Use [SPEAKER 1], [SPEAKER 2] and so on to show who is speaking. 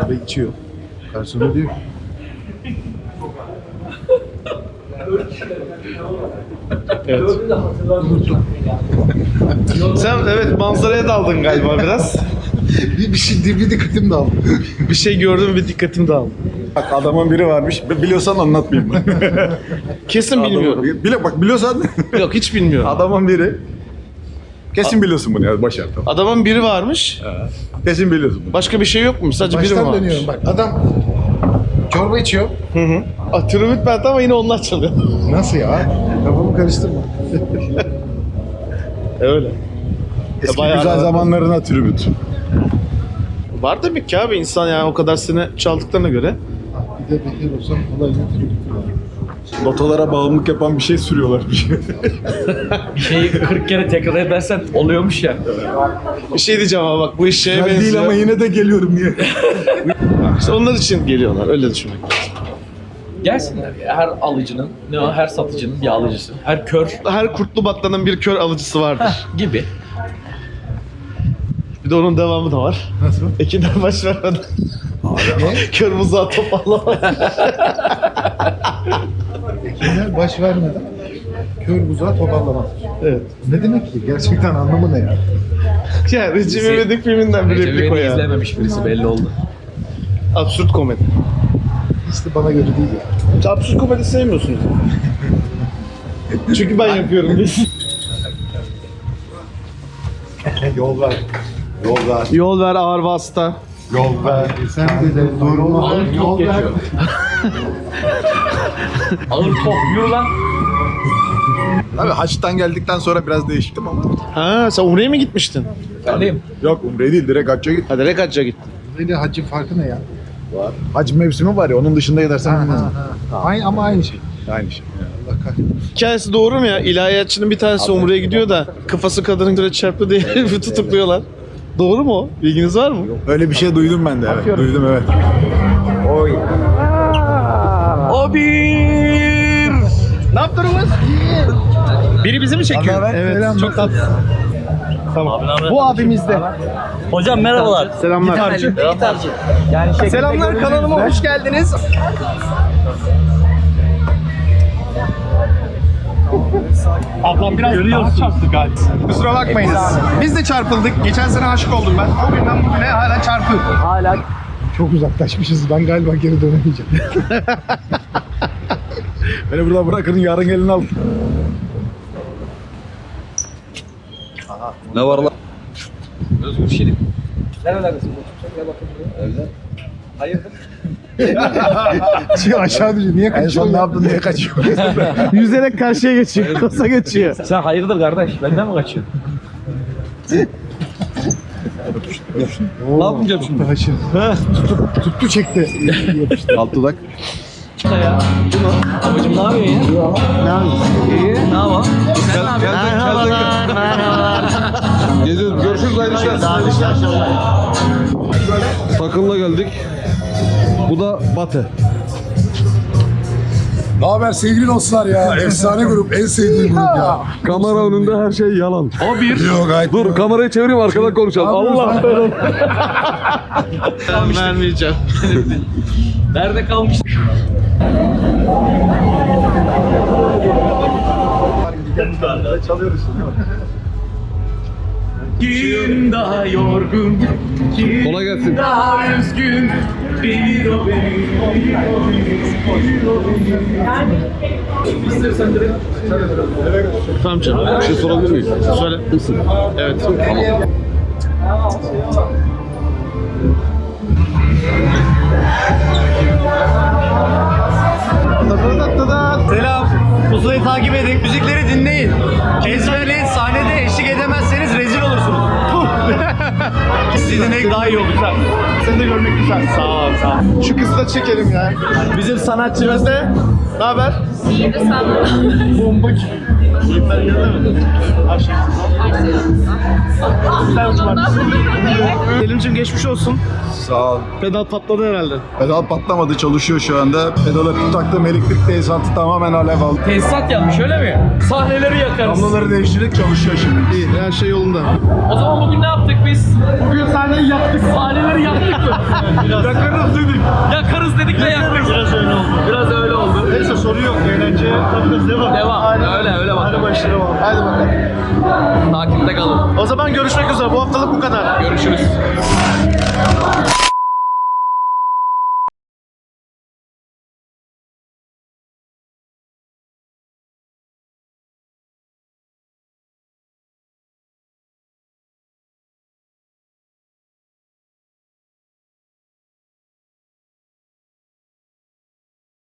[SPEAKER 1] Çorba içiyor. Garsona diyor ki,
[SPEAKER 2] Evet. Sen evet manzaraya daldın galiba biraz.
[SPEAKER 1] bir, bir şey bir dikkatim dağıldı.
[SPEAKER 2] Bir şey gördüm ve dikkatim dağıldı.
[SPEAKER 3] Bak adamın biri varmış. Biliyorsan anlatmayayım.
[SPEAKER 2] Kesin bilmiyorum.
[SPEAKER 3] Bile, bak biliyorsan
[SPEAKER 2] Yok hiç bilmiyorum.
[SPEAKER 3] adamın biri. Kesin biliyorsun bunu ya. Başar tamam.
[SPEAKER 2] Adamın biri varmış.
[SPEAKER 3] Kesin biliyorsun bunu.
[SPEAKER 2] Başka bir şey yok mu? Sadece biri mi
[SPEAKER 1] Baştan
[SPEAKER 2] varmış?
[SPEAKER 1] dönüyorum bak. Adam çorba içiyor.
[SPEAKER 2] Hı hı. Ah, tribüt ben ama yine onlar çalıyor.
[SPEAKER 1] Nasıl ya? Kafamı karıştırma.
[SPEAKER 2] E, Öyle.
[SPEAKER 3] Eski
[SPEAKER 2] bayağı
[SPEAKER 3] güzel
[SPEAKER 2] aradım.
[SPEAKER 3] zamanlarına tribüt.
[SPEAKER 2] Var demek ki abi insan yani o kadar sene çaldıklarına göre.
[SPEAKER 1] Bir de bekar olsam olayla tribütü var.
[SPEAKER 3] Lotolara bağımlılık yapan bir şey sürüyorlar bir şey.
[SPEAKER 4] Bir şeyi 40 kere tekrar edersen oluyormuş ya.
[SPEAKER 2] Bir şey diyeceğim ama bak bu iş şeye
[SPEAKER 3] Ben
[SPEAKER 2] benziyor.
[SPEAKER 3] değil ama yine de geliyorum diye.
[SPEAKER 2] İşte onlar için geliyorlar öyle düşünmek lazım.
[SPEAKER 4] Gelsinler ya. Her alıcının, ne o her satıcının bir alıcısı. Her kör
[SPEAKER 2] Her kurtlu battanın bir kör alıcısı vardır.
[SPEAKER 4] gibi.
[SPEAKER 2] Bir de onun devamı da var.
[SPEAKER 1] Nasıl?
[SPEAKER 2] Ekinden baş vermeden.
[SPEAKER 1] Ne?
[SPEAKER 2] kör buzağı topallamaz.
[SPEAKER 1] Baş vermeden kör buzağı toparlamaz.
[SPEAKER 2] evet.
[SPEAKER 1] Ne demek ki? Gerçekten anlamı ne ya?
[SPEAKER 2] Ya Recep İvedik filminden bir
[SPEAKER 4] Recep
[SPEAKER 2] replik o
[SPEAKER 4] İvedik'i
[SPEAKER 2] ya.
[SPEAKER 4] izlememiş birisi belli oldu.
[SPEAKER 2] Absürt komedi.
[SPEAKER 1] De bana göre değil ya.
[SPEAKER 2] Absürt komedi sevmiyorsunuz. Çünkü ben yapıyorum.
[SPEAKER 3] Yol ver. Yol ver.
[SPEAKER 2] Yol ver ağır vasıta.
[SPEAKER 3] Yol ver.
[SPEAKER 1] Sen de de zorunlu yol ver.
[SPEAKER 4] Ağır top yürü lan.
[SPEAKER 3] Abi haçtan geldikten sonra biraz değiştim ama.
[SPEAKER 2] Ha sen Umre'ye mi gitmiştin?
[SPEAKER 4] Efendim?
[SPEAKER 3] Yok umre değil direkt hacca git.
[SPEAKER 2] Hadi direkt hacca gittin.
[SPEAKER 1] Böyle hacın farkı ne ya?
[SPEAKER 3] Hac mevsimi var ya onun dışında gidersen
[SPEAKER 1] Ha, ha, ha. Aynı ama aynı şey.
[SPEAKER 3] Aynı şey.
[SPEAKER 1] Allah kahretsin.
[SPEAKER 2] Hikayesi doğru mu ya? İlahiyatçının bir tanesi Umre'ye gidiyor da kafası kadının göre çarptı diye tutukluyorlar. Doğru mu o? Bilginiz var mı?
[SPEAKER 3] Öyle bir şey duydum ben de evet. Duydum evet.
[SPEAKER 2] Yaptınız? Biri bizi mi çekiyor? Evet.
[SPEAKER 1] Selam.
[SPEAKER 2] Çok tatlı. Tamam. Bu abimiz de.
[SPEAKER 4] Hocam merhabalar.
[SPEAKER 2] Selamlar.
[SPEAKER 4] Gitarcı. Yani şey
[SPEAKER 2] Selamlar kanalıma hoş geldiniz. Ablam biraz daha çarptı galiba. Kusura bakmayınız. Biz de çarpıldık. Geçen sene aşık oldum ben. O günden bugüne hala çarpı.
[SPEAKER 4] Hala
[SPEAKER 1] Çok uzaklaşmışız. Ben galiba geri dönemeyeceğim.
[SPEAKER 3] Beni burada bırakın yarın gelin al. Ne var lan?
[SPEAKER 4] Özgür Şirin. Nerelerdesin? Gel bakayım buraya. Evde. Hayırdır?
[SPEAKER 1] Şey aşağı düşüyor. Niye
[SPEAKER 3] En son ne yaptın diye kaçıyor.
[SPEAKER 2] Yüzerek karşıya geçiyor. Kosa geçiyor.
[SPEAKER 4] Sen hayırdır kardeş? Benden mi kaçıyorsun? Ne yapacağım şimdi?
[SPEAKER 1] Tuttu, tuttu çekti.
[SPEAKER 3] Alt dudak.
[SPEAKER 4] İşte ya. Abicim ne yapıyorsun ya?
[SPEAKER 2] Ne yapıyorsun?
[SPEAKER 4] İyi. Ne yapalım? Sen ne yapıyorsun?
[SPEAKER 2] Merhabalar, merhabalar.
[SPEAKER 3] Geziyoruz. Görüşürüz aynı işler. Takımla geldik. Bu da Batı.
[SPEAKER 5] Ne haber sevgili dostlar ya? Efsane grup, en sevdiğim grup ya.
[SPEAKER 3] Kamera önünde her şey yalan.
[SPEAKER 4] O bir.
[SPEAKER 5] Yok gayet.
[SPEAKER 3] Dur kamerayı çevireyim arkadan konuşalım. Allah belanı.
[SPEAKER 2] Ben vermeyeceğim.
[SPEAKER 4] Nerede kalmış? Gün daha yorgun, gün
[SPEAKER 3] Kolay gelsin.
[SPEAKER 4] daha üzgün. İstersen direkt
[SPEAKER 2] Tamam canım.
[SPEAKER 3] Bir şey sorabilir miyim?
[SPEAKER 2] Söyle. Evet.
[SPEAKER 6] Selam. Sizi dinlemek daha iyi olur.
[SPEAKER 2] Seni de görmek güzel. Sağ ol, sağ ol. Şu kızı da çekelim ya. Bizim sanatçımız ne? Ne haber?
[SPEAKER 7] İyi de sen
[SPEAKER 2] Bomba gibi. Şey. Selim'cim geçmiş olsun.
[SPEAKER 3] Sağ ol.
[SPEAKER 2] Pedal patladı herhalde.
[SPEAKER 3] Pedal patlamadı çalışıyor şu anda. Pedala taktığım elektrik tesisatı tamamen alev aldı.
[SPEAKER 4] Tesisat yanmış öyle mi? Sahneleri yakarız.
[SPEAKER 3] Kabloları değiştirdik çalışıyor şimdi.
[SPEAKER 2] İyi, her şey yolunda.
[SPEAKER 4] O zaman bugün ne yaptık biz? Bugün sahneyi yaktık. Sahneleri yaktık mı? yakarız dedik. Yakarız dedik de yaktık. Biraz öyle oldu. Biraz öyle.
[SPEAKER 2] Neyse soru yok. Eğlence tabii devam.
[SPEAKER 4] Devam. Öyle öyle bak.
[SPEAKER 2] Hadi başlayalım. Hadi bakalım.
[SPEAKER 4] Takipte kalın.
[SPEAKER 2] O zaman görüşmek üzere. Bu haftalık bu kadar.
[SPEAKER 4] Görüşürüz.